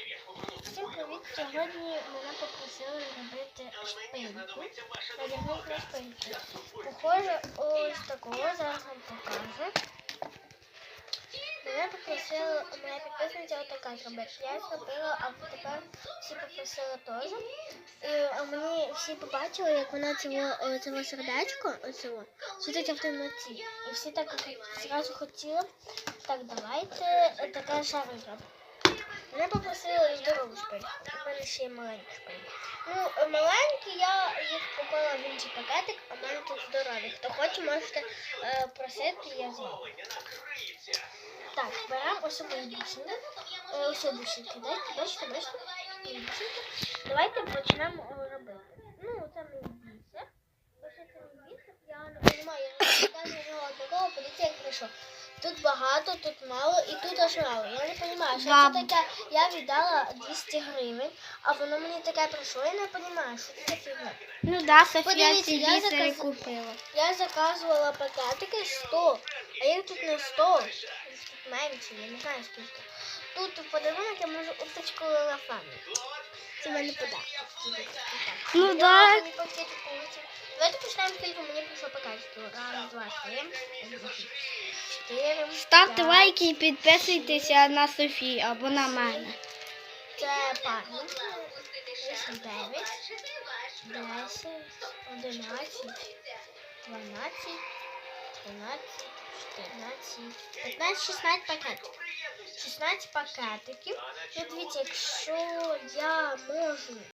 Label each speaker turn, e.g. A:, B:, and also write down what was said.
A: Всім привіт! Сьогодні мене попросили робити шпильку. Надягнути на шпильку. Похоже, ось такого зараз вам покажу. Мене попросили, моя підписниця отака зробити. Я зробила, а тепер всі попросили теж. І а мені всі побачили, як вона цього, цього сердечко, оцього, сидить в темноті. І всі так зразу хотіли. Так, давайте е, таке шару зробимо. Мене попросили здорову шпильку. У мене ще є маленькі шпильки. Ну, е, маленькі я їх купила в інший пакетик, а в мене тут здорові. Хто хоче, можете е, просити, я з вами. Так, беремо особливі бусини. Е, ось бусинки. Дайте, бачите, бачите? Бусинки. Давайте почнемо е, робити. Ну, це мій бісер. Ось це мій бісер. Я не розумію, я не знаю такого, подивіться, як прийшов. Тут багато, тут мало і тут аж мало. Я не розумію, що це таке. Я віддала 200 гривень, а воно мені таке прийшло, я не розумію, що це фігня.
B: Ну да, Софія ці
A: я заказ-
B: купила.
A: Я заказувала пакетики 100, а їх тут не 100, їх тут менше, я не знаю скільки. Тут в подарунок я можу уточку лелафану. Це в мене подарунок.
B: Ну
A: Я
B: да.
A: мені пакетик получив. Давайте почнемо скільки мені прийшло пакетиків. Раз, два, три, чотири.
B: Ставте
A: п'ять.
B: лайки і підписуйтеся на Софію або на мене.
A: Це парні. Вісім, дев'ять, десять, одинадцять, дванадцять, тринадцять, чотирнадцять, п'ятнадцять, шістнадцять пакетиків. 16 пакетиків. Ну, дивіться, якщо я можу